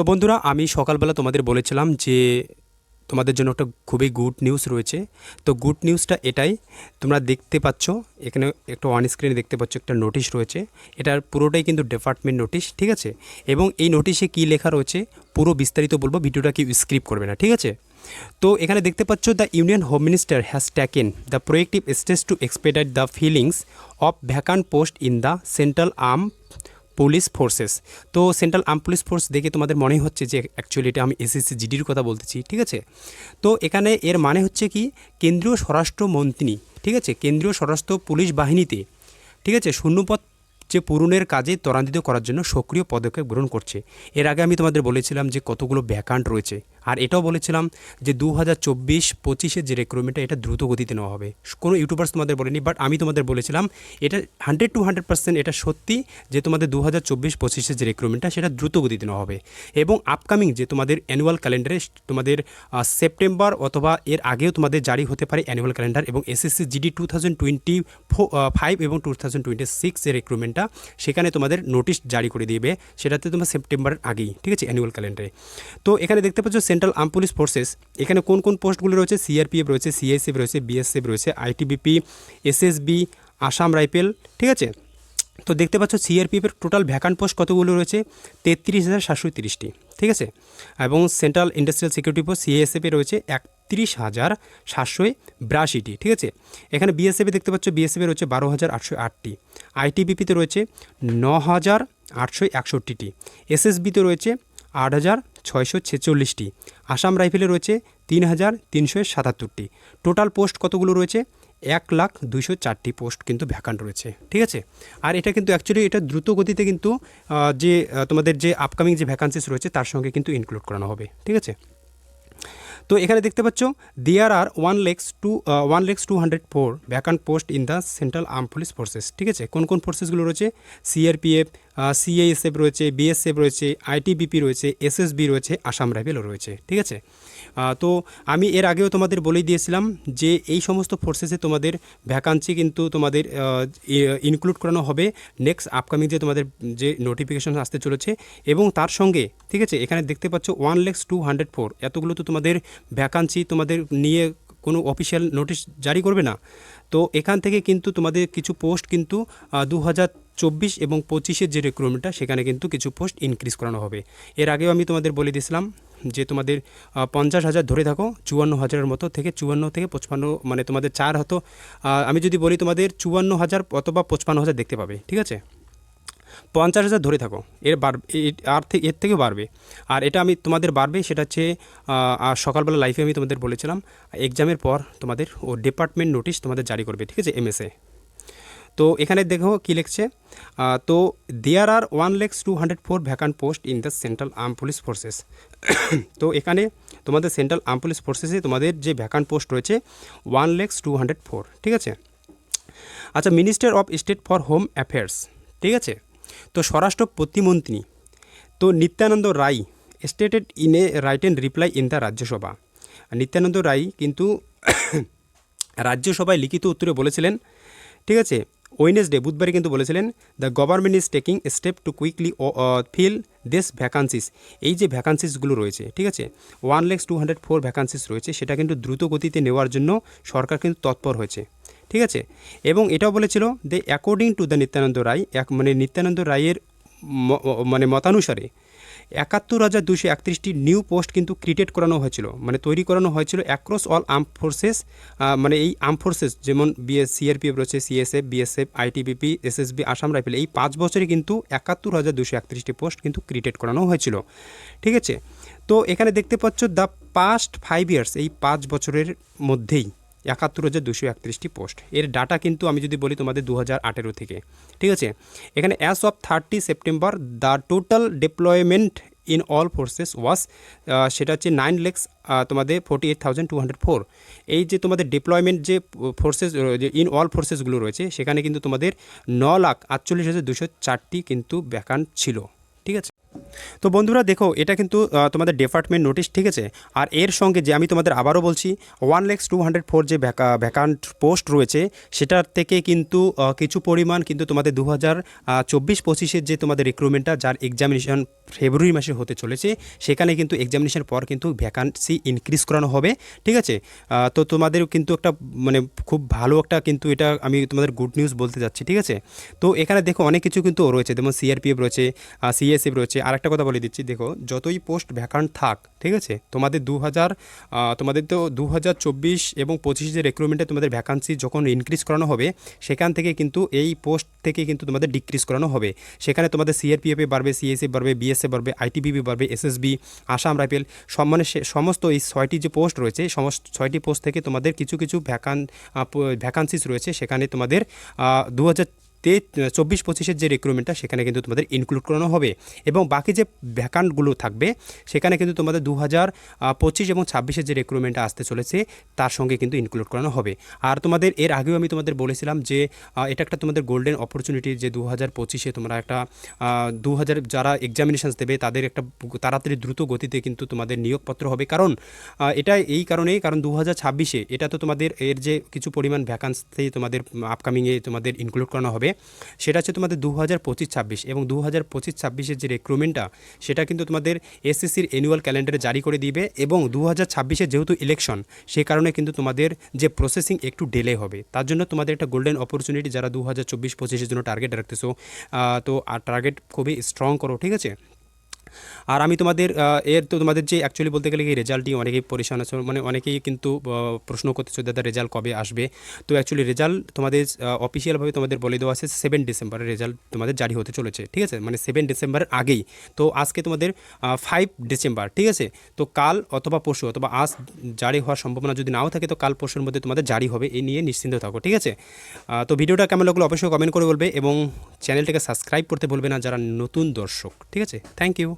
তো বন্ধুরা, আমি সকালবেলা তোমাদের বলেছিলাম যে তোমাদের জন্য একটা খুবই গুড নিউজ রয়েছে। তো গুড নিউজটা এটাই, তোমরা দেখতে পাচ্ছ, এখানে একটা অন স্ক্রিনে দেখতে পাচ্ছ একটা নোটিশ রয়েছে। এটার পুরোটাই কিন্তু ডিপার্টমেন্ট নোটিশ ঠিক আছে? এবং এই নোটিশে কী লেখা রয়েছে, পুরো বিস্তারিত বলব, ভিডিওটা কি স্ক্রিপ করবে না, ঠিক আছে? তো এখানে দেখতে পাচ্ছ the union home minister has taken the proactive stage to expedite the filings of vacant post in the central arm police forces তো সেন্ট্রাল আর্ম পুলিশ ফোর্স দেখে তোমাদের মনে হচ্ছে যে অ্যাকচুয়ালি এটা আমি এসএসসি জিডির কথা বলতেছি, ঠিক আছে? তো এখানে এর মানে হচ্ছে কি? কেন্দ্রীয় স্বরাষ্ট্রমন্ত্রী ঠিক আছে? কেন্দ্রীয় স্বরাষ্ট্র পুলিশ বাহিনীতে, ঠিক আছে? শূন্যপথ যে পূরণের কাজে ত্বরান্বিত করার জন্য সক্রিয় পদক্ষেপ গ্রহণ করছে। এর আগে আমি তোমাদের বলেছিলাম যে কতগুলো ভ্যাকান্ট রয়েছে। আর এটাও বলেছিলাম যে দু হাজার চব্বিশ পঁচিশের যে রিক্রুটমেন্টটা এটা দ্রুত গতিতে নেওয়া হবে। কোনো ইউটিউবার্স তোমাদের বলেনি বাট আমি তোমাদের বলেছিলাম, এটা হান্ড্রেড টু হান্ড্রেড পার্সেন্ট এটা সত্যি যে তোমাদের দু হাজার চব্বিশ পঁচিশের যে রিক্রুটমেন্টটা সেটা দ্রুত গতিতে নেওয়া হবে। এবং আপকামিং যে তোমাদের অ্যানুয়াল ক্যালেন্ডারে তোমাদের সেপ্টেম্বর অথবা এর আগেও তোমাদের জারি হতে পারে অ্যানুয়াল ক্যালেন্ডার এবং SSC GD two thousand twenty five এবং টু থাউজেন্ড টোয়েন্টি সিক্স যে রিক্রুটমেন্টটা সেখানে তোমাদের নোটিশ জারি করে দিবে, সেটাতে তোমার সেপ্টেম্বরের আগেই, ঠিক আছে অ্যানুয়াল ক্যালেন্ডারে তো এখানে দেখতে পাচ্ছ সেন্ট্রাল আর্ম পুলিশ ফোর্সেস, এখানে কোন কোন পোস্টগুলো রয়েছে? সিআরপিএফ রয়েছে সিআইএসএফ রয়েছে, বিএসএফ রয়েছে, আইটিবিপি, এসএসবি, আসাম রাইফেল, ঠিক আছে? তো দেখতে পাচ্ছ সিআরপিএফের টোটাল ভ্যাকান্ট পোস্ট কতগুলো রয়েছে? তেত্রিশ হাজার সাতশো তিরিশটি, ঠিক আছে? এবং সেন্ট্রাল ইন্ডাস্ট্রিয়াল সিকিউরিটি পোস্ট সিএসএফে রয়েছে একত্রিশ হাজার সাতশো বিরাশিটি, ঠিক আছে? এখানে বিএসএফে দেখতে পাচ্ছ বিএসএফে রয়েছে বারো হাজার আটশো আটটি, আইটিবিপিতে রয়েছে ন হাজার আটশো একষট্টিটি, এসএসবিতে রয়েছে আট হাজার ছয়শো ছেচল্লিশটি। আসাম রাইফেলে রয়েছে তিন হাজার তিনশো সাতাত্তরটি। টোটাল পোস্ট কতগুলো রয়েছে? এক লাখ দুইশো চারটি পোস্ট কিন্তু ভ্যাকান্ট রয়েছে। ঠিক আছে? আর এটা কিন্তু অ্যাকচুয়ালি এটা দ্রুত গতিতে কিন্তু যে তোমাদের যে আপকামিং যে ভ্যাকান্সিস রয়েছে, তার সঙ্গে কিন্তু ইনক্লুড করানো হবে। ঠিক আছে? তো এখানে দেখতে পাচ্ছ there are one lakhs two one lakhs two hundred four vacant post in the central arm police forces ঠিক আছে? কোন কোন ফোর্সেসগুলো রয়েছে? সিআরপিএফ সিএএসএফ রয়েছে বিএসএফ রয়েছে আইটিবিপি রয়েছে এসএসবি রয়েছে আসাম রাইফেলও রয়েছে। ঠিক আছে? তো আমি এর আগেও তোমাদের বলেই দিয়েছিলাম যে এই সমস্ত ফোর্সেসে তোমাদের ভ্যাকান্সি কিন্তু তোমাদের ইনক্লুড করানো হবে নেক্সট আপকামিং যে তোমাদের যে নোটিফিকেশন আসতে চলেছে এবং তার সঙ্গে, ঠিক আছে, এখানে দেখতে পাচ্ছ one lakhs two hundred four এতগুলো তো তোমাদের ভ্যাকান্সি তোমাদের নিয়ে কোনো অফিসিয়াল নোটিশ জারি করবে না। তো এখান থেকে কিন্তু তোমাদের কিছু পোস্ট কিন্তু দু হাজার চব্বিশ এবং পঁচিশের যে রিক্রুটমেন্টটা সেখানে কিন্তু কিছু পোস্ট ইনক্রিজ করানো হবে। এর আগেও আমি তোমাদের বলে দিয়েছিলাম যে তোমাদের পঞ্চাশ হাজার ধরে থাকো, চুয়ান্ন হাজারের মতো থেকে চুয়ান্ন থেকে পঁচপান্ন মানে তোমাদের চার হতো। আমি যদি বলি তোমাদের চুয়ান্ন হাজার অথবা পঁচপান্ন হাজার দেখতে পাবে, ঠিক আছে? পঞ্চাশ হাজার ধরে থাকো, এর বার আর এর থেকেও বাড়বে। আর এটা আমি তোমাদের বাড়বে, সেটা হচ্ছে সকালবেলা লাইফে আমি তোমাদের বলেছিলাম এক্সামের পর তোমাদের ও ডিপার্টমেন্ট নোটিশ তোমাদের জারি করবে, ঠিক আছে এমএসএ তো এখানে দেখো কী লিখছে তো there are one lakhs two hundred four vacant post in the central arm police forces তো এখানে তোমাদের সেন্ট্রাল আর্ম পুলিশ ফোর্সেসে তোমাদের যে ভ্যাকান্ট পোস্ট রয়েছে one lakhs two hundred four ঠিক আছে? আচ্ছা minister of state for home affairs ঠিক আছে? তো স্বরাষ্ট্র প্রতিমন্ত্রী, তো Nityananda Rai stated in a write and reply in the Rajya Sabha Nityananda Rai কিন্তু রাজ্যসভায় লিখিত উত্তরে বলেছিলেন, ঠিক আছে? ওয়েনেসডে বুধবারে কিন্তু বলেছিলেন the government is taking step to quickly fill this vacancies এই যে ভ্যাকান্সিসগুলো রয়েছে, ঠিক আছে? One lakhs two hundred four vacancies রয়েছে, সেটা কিন্তু দ্রুত গতিতে নেওয়ার জন্য সরকার কিন্তু তৎপর হয়েছে, ঠিক আছে? এবং এটাও বলেছিল যে according to the Nityananda Rai, এক মানে নিত্যানন্দ রায়ের মানে মতানুসারে একাত্তর হাজার দুশো একত্রিশটি নিউ পোস্ট কিন্তু ক্রিয়েট করানো হয়েছিল। মানে তৈরি করানো হয়েছিল অ্যাক্রস অল আর্ম ফোর্সেস মানে এই আর্ম ফোর্সেস যেমন বিএস সিআরপিএফ রয়েছে CSF BSF ITBP SSB Assam rifle এই পাঁচ বছরে কিন্তু একাত্তর হাজার দুশো একত্রিশটি পোস্ট কিন্তু ক্রিয়েট করানো হয়েছিল। ঠিক আছে? তো এখানে দেখতে পাচ্ছ দ্য পাস্ট ফাইভ ইয়ার্স এই পাঁচ বছরের মধ্যেই একাত্তর হাজার দুশো একত্রিশটি পোস্ট। এর ডাটা কিন্তু আমি যদি বলি তোমাদের দু হাজার আঠেরো থেকে। ঠিক আছে? এখানে as of thirty September the total deployment in all forces was সেটা হচ্ছে নাইন লেক্স তোমাদের forty eight thousand two hundred four এই যে তোমাদের ডিপ্লয়মেন্ট যে ফোর্সেস যে ইন অল ফোর্সেসগুলো রয়েছে, সেখানে কিন্তু তোমাদের ন লাখ আটচল্লিশ হাজার দুশো চারটি কিন্তু ব্যাকান ছিল। ঠিক আছে? তো বন্ধুরা দেখো, এটা কিন্তু তোমাদের ডিপার্টমেন্ট নোটিশ ঠিক আছে? আর এর সঙ্গে যে আমি তোমাদের আবারও বলছি one lakhs two hundred four যে ভ্যাকান্ট পোস্ট রয়েছে, সেটার থেকে কিন্তু কিছু পরিমাণ কিন্তু তোমাদের দু হাজার চব্বিশ পঁচিশের যে তোমাদের রিক্রুটমেন্টটা যার এক্সামিনেশন ফেব্রুয়ারি মাসে হতে চলেছে, সেখানে কিন্তু এক্সামিনেশন পর কিন্তু ভ্যাকান্সি ইনক্রিজ করানো হবে, ঠিক আছে? তো তোমাদের কিন্তু একটা মানে খুব ভালো একটা কিন্তু এটা আমি তোমাদের গুড নিউজ বলতে যাচ্ছি, ঠিক আছে? তো এখানে দেখো অনেক কিছু কিন্তু রয়েছে, যেমন সিআরপিএফ রয়েছে সিএসএফ রয়েছে আর একটা কথা বলে দিচ্ছি। দেখো, যতই পোস্ট ভ্যাকান্ট থাক, ঠিক আছে? তোমাদের দু হাজার তোমাদের তো দু হাজার চব্বিশ এবং পঁচিশ যে রিক্রুটমেন্টে তোমাদের ভ্যাকান্সি যখন ইনক্রিজ করানো হবে, সেখান থেকে কিন্তু এই পোস্ট থেকে কিন্তু তোমাদের ডিক্রিজ করানো হবে। সেখানে তোমাদের সিআরপিএফে বাড়বে সিএসএফ বাড়বে বিএসএফ বাড়বে আইটিবিবি বাড়বে এসএসবি আসাম রাইফেল সব মানে সে- সমস্ত এই ছয়টি যে পোস্ট রয়েছে সমস্ত ছয়টি পোস্ট থেকে তোমাদের কিছু কিছু ভ্যাকান ভ্যাকান্সিস রয়েছে। সেখানে তোমাদের দু হাজার তে চব্বিশ পঁচিশের যে রিক্রুটমেন্টটা সেখানে কিন্তু তোমাদের ইনক্লুড করানো হবে। এবং বাকি যে ভ্যাকান্টগুলো থাকবে, সেখানে কিন্তু তোমাদের দু হাজার পঁচিশ এবং ছাব্বিশের যে রিক্রুটমেন্টটা আসতে চলেছে, তার সঙ্গে কিন্তু ইনক্লুড করানো হবে। আর তোমাদের, এর আগেও আমি তোমাদের বলেছিলাম যে এটা একটা তোমাদের গোল্ডেন অপরচুনিটি যে দু হাজার পঁচিশে তোমরা একটা দু হাজার যারা এক্সামিনেশানস দেবে, তাদের একটা তাড়াতাড়ি দ্রুত গতিতে কিন্তু তোমাদের নিয়োগপত্র হবে। কারণ এটা এই কারণেই, কারণ দু হাজার ছাব্বিশে এটা তো তোমাদের এর যে কিছু পরিমাণ ভ্যাকান্সি তোমাদের আপকামিংয়ে তোমাদের ইনক্লুড করানো হবে। সেটা হচ্ছে তোমাদের দু হাজার পঁচিশ ছাব্বিশ এবং দু হাজার পঁচিশ ছাব্বিশের যে রিক্রুটমেন্টটা সেটা কিন্তু তোমাদের এসএসসির অ্যানুয়াল ক্যালেন্ডারে জারি করে দিবে এবং দু হাজার ছাব্বিশে যেহেতু ইলেকশন সেই কারণে কিন্তু তোমাদের যে প্রসেসিং একটু ডিলে হবে। তার জন্য তোমাদের একটা গোল্ডেন অপরচুনিটি যারা দু হাজার চব্বিশ পঁচিশের জন্য টার্গেট রাখতেছো তো আর টার্গেট খুবই স্ট্রং করো, ঠিক আছে? আর আমি তোমাদের এর তো তোমাদের যে অ্যাকচুয়ালি বলতে গেলে কি রেজাল্টই অনেকেই পরিশান আছে মানে অনেকেই কিন্তু প্রশ্ন করতেছে দাদা রেজাল্ট কবে আসবে। তো অ্যাকচুয়ালি রেজাল্ট তোমাদের অফিসিয়ালভাবে তোমাদের বলে দেওয়া আছে সেভেন ডিসেম্বরের রেজাল্ট তোমাদের জারি হতে চলেছে, ঠিক আছে? মানে সেভেন ডিসেম্বরের আগেই। তো আজকে তোমাদের ফাইভ ডিসেম্বর ঠিক আছে? তো কাল অথবা পরশু অথবা আজ জারি হওয়ার সম্ভাবনা যদি নাও থাকে, তো কাল পরশুর মধ্যে তোমাদের জারি হবে এই নিয়ে নিশ্চিন্ত থাকো, ঠিক আছে? তো ভিডিওটা কেমন লাগল অবশ্যই কমেন্ট করে বলবে এবং চ্যানেলটাকে সাবস্ক্রাইব করতে বলবে না যারা নতুন দর্শক, ঠিক আছে? Thank you